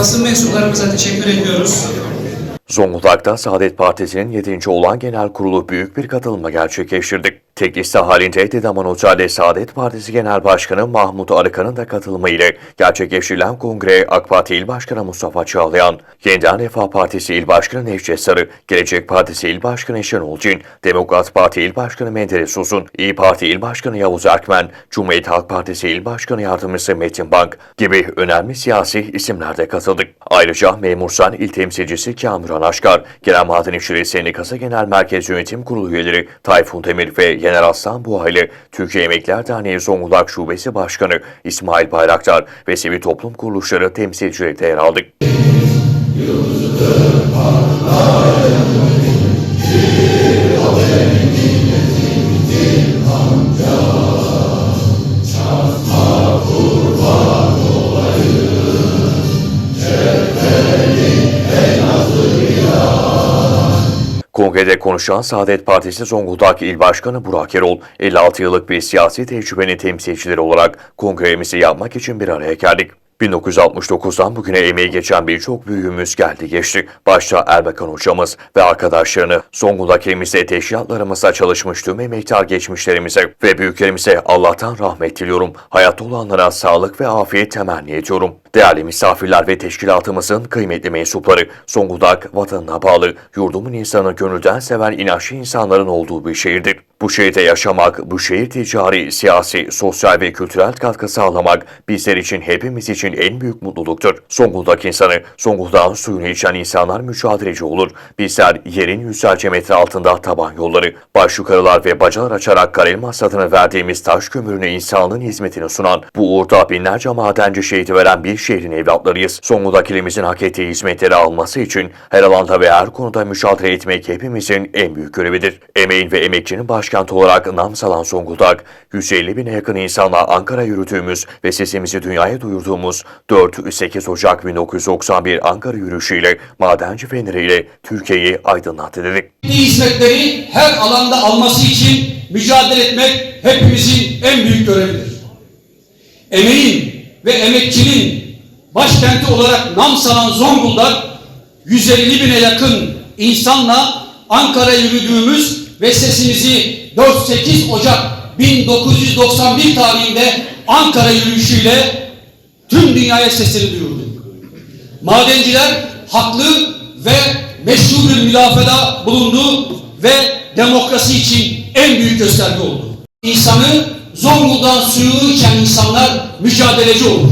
basın mensuplarımıza teşekkür ediyoruz. Zonguldak'ta Saadet Partisi'nin 7. olan genel kurulu büyük bir katılımla gerçekleştirdik. Tek liste halinde Dedaman Otel'de Saadet Partisi Genel Başkanı Mahmut Arıkan'ın da katılımıyla gerçekleştirilen kongre AK Parti İl Başkanı Mustafa Çağlayan, Yeniden Refah Partisi İl Başkanı Nevşet Sarı, Gelecek Partisi İl Başkanı Şenol Cin, Demokrat Parti İl Başkanı Menderes Uzun, İyi Parti İl Başkanı Yavuz Erkmen, Cumhuriyet Halk Partisi İl Başkanı Yardımcısı Metin Bank gibi önemli siyasi isimler de katıldık. Ayrıca Memursan İl Temsilcisi Kamuran Aşkar, Genel Maden İşçileri Sendikası Genel Merkez Yönetim Kurulu üyeleri Tayfun Demir ve Yener Aslan Buğa ile Türkiye Emekliler Derneği Zonguldak Şubesi Başkanı İsmail Bayraktar ve sivil toplum kuruluşları temsilcileri de yer aldık. Kongrede konuşan Saadet Partisi Zonguldak İl Başkanı Burak Erol, 56 yıllık bir siyasi tecrübenin temsilcileri olarak kongremizi yapmak için bir araya geldik. 1969'dan bugüne emeği geçen birçok büyüğümüz geldi geçti. Başta Erbakan hocamız ve arkadaşlarını Zonguldak ilimizde teşkilatlarımızda çalışmış tüm emektar geçmişlerimize ve büyüklerimize Allah'tan rahmet diliyorum. Hayatta olanlara sağlık ve afiyet temenni ediyorum. Değerli misafirler ve teşkilatımızın kıymetli mensupları, Zonguldak vatanına bağlı, yurdumun insanı gönülden seven inançlı insanların olduğu bir şehirdir. Bu şehirde yaşamak, bu şehir ticari, siyasi, sosyal ve kültürel katkı sağlamak bizler için hepimiz için en büyük mutluluktur. Zonguldak insanı, Zonguldak'ın suyunu içen insanlar mücadeleci olur. Bizler yerin yüzlerce metre altında taban yolları, baş yukarılar ve bacalar açarak Karelmas adını verdiğimiz taş kömürünü insanlığın hizmetine sunan, bu uğurda binlerce madenci şehit veren bir şehrin evlatlarıyız. Zonguldak ilimizin hak ettiği hizmetleri alması için her alanda ve her konuda mücadele etmek hepimizin en büyük görevidir. Emeğin ve emekçinin başkenti olarak nam salan Zonguldak, 150 bine yakın insanla Ankara yürüdüğümüz ve sesimizi dünyaya duyurduğumuz 4-8 Ocak 1991 Ankara yürüyüşüyle Madenci Feneri'yle Türkiye'yi aydınlattı dedik. hizmetleri her alanda alması için mücadele etmek hepimizin en büyük görevidir. Emeğin ve emekçinin başkenti olarak nam salan Zonguldak, 150 bine yakın insanla Ankara yürüdüğümüz ve sesimizi 4-8 Ocak 1991 tarihinde Ankara yürüyüşüyle tüm dünyaya sesini duyurdu. Madenciler haklı ve meşru bir mülafada bulundu ve demokrasi için en büyük gösterge oldu. İnsanı Zonguldak'ın suyunu insanlar mücadeleci olur.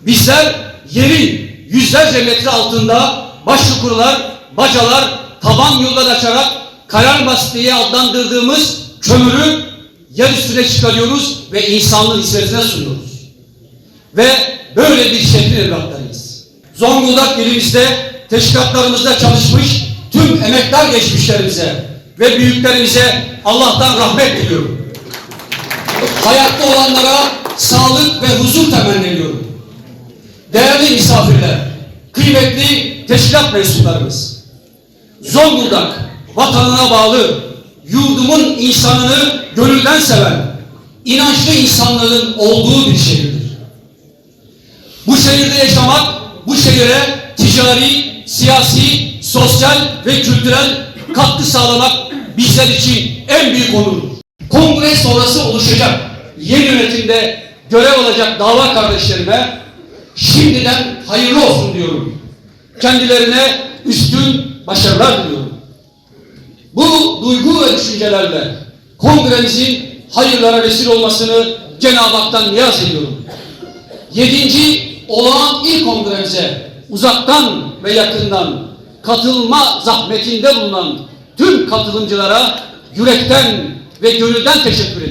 Bizler yerin yüzlerce metre altında başçukurlar, bacalar, taban yollar açarak Kararmas diye adlandırdığımız kömürü yer üstüne çıkarıyoruz ve insanlığın hizmetine sunuyoruz ve böyle bir şehrin evlatlarıyız. Zonguldak ilimizde teşkilatlarımızda çalışmış tüm emektar geçmişlerimize ve büyüklerimize Allah'tan rahmet diliyorum. Hayatta olanlara sağlık ve huzur temenni ediyorum. Değerli misafirler, kıymetli teşkilat mensuplarımız, Zonguldak vatanına bağlı, yurdumun insanını gönülden seven, inançlı insanların olduğu bir şehirdir. Bu şehirde yaşamak, bu şehire ticari, siyasi, sosyal ve kültürel katkı sağlamak bizler için en büyük onurdur. Kongre sonrası oluşacak yeni yönetimde görev alacak dava kardeşlerime şimdiden hayırlı olsun diyorum. Kendilerine üstün başarılar diliyorum. Düşüncelerle kongremizin hayırlara vesile olmasını Cenab-ı Hak'tan niyaz ediyorum. Yedinci olağan ilk kongremize uzaktan ve yakından katılma zahmetinde bulunan tüm katılımcılara yürekten ve gönülden teşekkür ediyorum.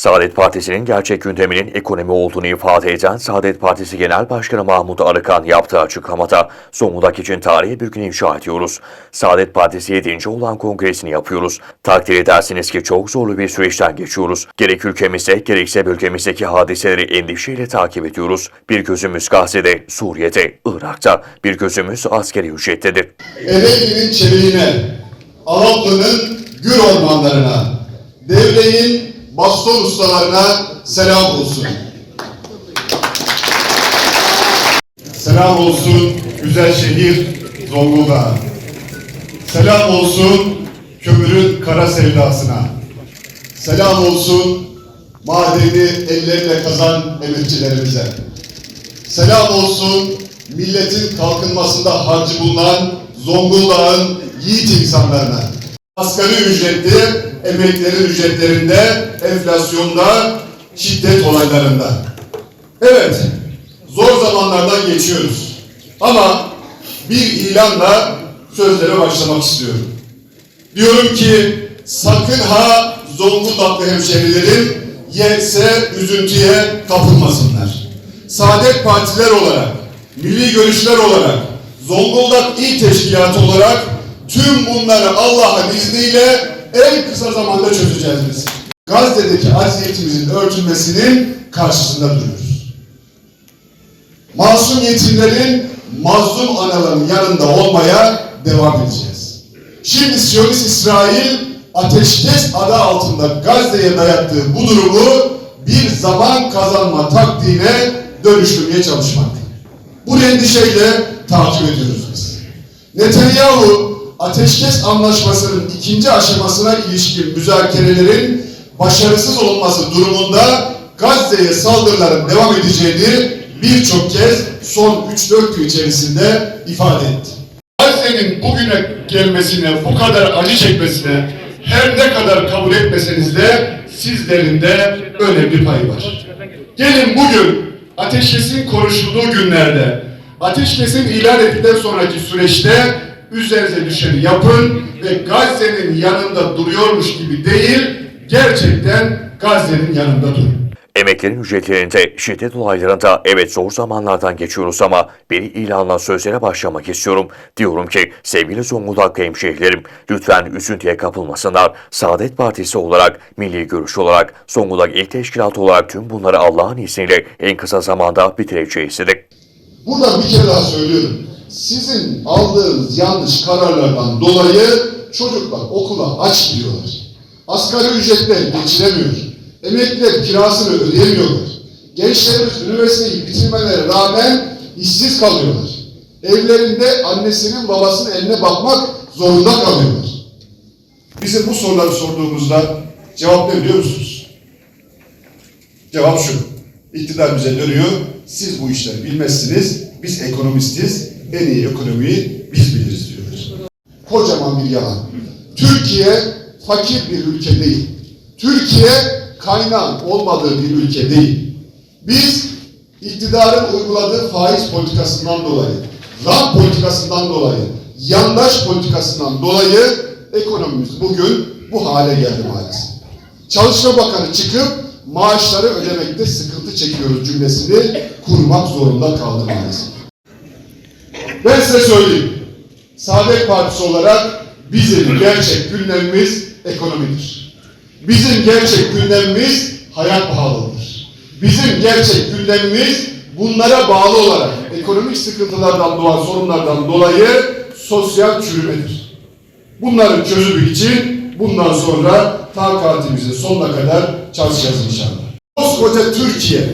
Saadet Partisi'nin gerçek gündeminin ekonomi olduğunu ifade eden Saadet Partisi Genel Başkanı Mahmut Arıkan yaptığı açıklamada Zonguldak için tarihi bir gün inşa ediyoruz. Saadet Partisi 7. olan kongresini yapıyoruz. Takdir edersiniz ki çok zorlu bir süreçten geçiyoruz. Gerek ülkemizde gerekse bölgemizdeki hadiseleri endişeyle takip ediyoruz. Bir gözümüz Gazze'de, Suriye'de, Irak'ta, bir gözümüz askeri ücrettedir. Ereğli'nin çeliğine, Araplı'nın gür ormanlarına, Devle'nin baston ustalarına selam olsun. Selam olsun güzel şehir Zonguldak'a. Selam olsun kömürün kara sevdasına. Selam olsun madeni elleriyle kazan emekçilerimize. Selam olsun milletin kalkınmasında harcı bulunan Zonguldak'ın yiğit insanlarına. Asgari ücretli emeklerin ücretlerinde, enflasyonda, şiddet olaylarında. Evet, zor zamanlardan geçiyoruz. Ama bir ilanla sözlere başlamak istiyorum. Diyorum ki sakın ha Zonguldaklı hemşehrilerim yekse üzüntüye kapılmasınlar. Saadet Partiler olarak, milli görüşler olarak, Zonguldak İl Teşkilatı olarak tüm bunları Allah'ın izniyle en kısa zamanda çözeceğiz biz. Gazze'deki aziyetimizin örtülmesinin karşısında duruyoruz. Masum yetimlerin, mazlum anaların yanında olmaya devam edeceğiz. Şimdi Siyonist İsrail ateşkes adı altında Gazze'ye dayattığı bu durumu bir zaman kazanma taktiğine dönüştürmeye çalışmakta. Bu endişeyle takip ediyoruz biz. Netanyahu ateşkes anlaşmasının ikinci aşamasına ilişkin müzakerelerin başarısız olması durumunda Gazze'ye saldırıların devam edeceğini birçok kez son 3-4 gün içerisinde ifade etti. Gazze'nin bugüne gelmesine, bu kadar acı çekmesine her ne kadar kabul etmeseniz de sizlerin de önemli payı var. Gelin bugün ateşkesin konuşulduğu günlerde, ateşkesin ilan edildikten sonraki süreçte üzerinize düşeni yapın ve Gazze'nin yanında duruyormuş gibi değil, gerçekten Gazze'nin yanında durun. Emeklerin ücretlerinde, şiddet olaylarında evet zor zamanlardan geçiyoruz ama bir ilanla sözlere başlamak istiyorum. Diyorum ki sevgili Zonguldaklı hemşehrilerim lütfen üzüntüye kapılmasınlar. Saadet Partisi olarak, milli görüş olarak, Zonguldak İl Teşkilatı olarak tüm bunları Allah'ın izniyle en kısa zamanda bitireceğiz dedik. Buradan bir kere daha söylüyorum. Sizin aldığınız yanlış kararlardan dolayı çocuklar okula aç gidiyorlar. Asgari ücretle geçinemiyor. Emekliler kirasını ödeyemiyorlar. Gençlerimiz üniversiteyi bitirmelerine rağmen işsiz kalıyorlar. Evlerinde annesinin babasının eline bakmak zorunda kalıyorlar. Bizim bu soruları sorduğumuzda cevap ne biliyor musunuz? Cevap şu. İktidar bize dönüyor. Siz bu işleri bilmezsiniz. Biz ekonomistiz. En iyi ekonomiyi biz biliriz diyorlar. Kocaman bir yalan. Türkiye fakir bir ülke değil. Türkiye kaynağın olmadığı bir ülke değil. Biz iktidarın uyguladığı faiz politikasından dolayı, rant politikasından dolayı, yandaş politikasından dolayı ekonomimiz bugün bu hale geldi maalesef. Çalışma Bakanı çıkıp maaşları ödemekte sıkıntı çekiyoruz cümlesini kurmak zorunda kaldı maalesef. Ben size söyleyeyim. Saadet Partisi olarak bizim gerçek gündemimiz ekonomidir. Bizim gerçek gündemimiz hayat pahalılığıdır. Bizim gerçek gündemimiz bunlara bağlı olarak ekonomik sıkıntılardan doğan sorunlardan dolayı sosyal çürümedir. Bunların çözümü için bundan sonra takatimizi sonuna kadar çalışacağız inşallah. Koskoca Türkiye,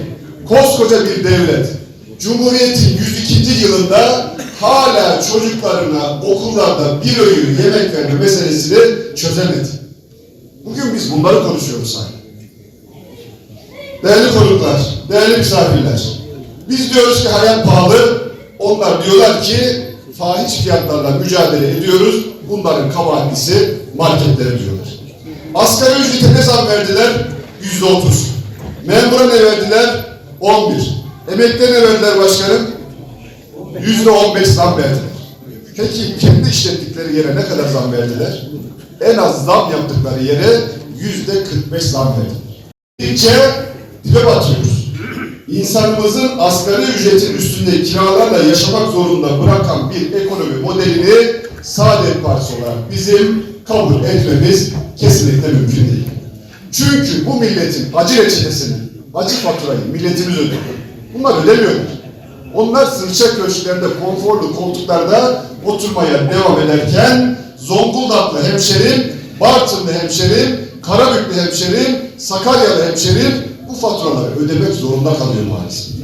koskoca bir devlet, Cumhuriyet'in 102. yılında hala çocuklarına okullarda bir öğün yemek verme meselesini çözemedi. Bugün biz bunları konuşuyoruz sanki. Değerli konuklar, değerli misafirler, biz diyoruz ki hayat pahalı, onlar diyorlar ki fahiş fiyatlarla mücadele ediyoruz, bunların kabahatlisi marketleri diyorlar. Asgari ücrete ne zam verdiler? Yüzde otuz. Memura ne verdiler? On bir. Emekliye ne verdiler başkanım? Yüzde on beş zam verdiler. Peki kendi işlettikleri yere ne kadar zam verdiler? En az zam yaptıkları yere yüzde kırk beş zam verdiler. İlçe dibe batıyoruz. İnsanımızın asgari ücretin üstünde kiralarla yaşamak zorunda bırakan bir ekonomi modelini Saadet Partisi olarak bizim kabul etmemiz kesinlikle mümkün değil. Çünkü bu milletin acı reçetesini, acı faturayı milletimiz ödüyor. Bunlar ödemiyorlar. Onlar sırça köşklerinde, konforlu koltuklarda oturmaya devam ederken Zonguldaklı hemşerim, Bartınlı hemşerim, Karabüklü hemşerim, Sakaryalı hemşerim bu faturaları ödemek zorunda kalıyor maalesef.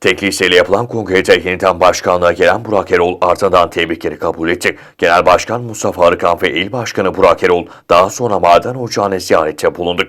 Tek listeyle yapılan kongrede yeniden başkanlığa gelen Burak Erol ardından tebrikleri kabul etti. Genel Başkan Mustafa Arıkan ve İl Başkanı Burak Erol daha sonra maden ocağını ziyarette bulundu.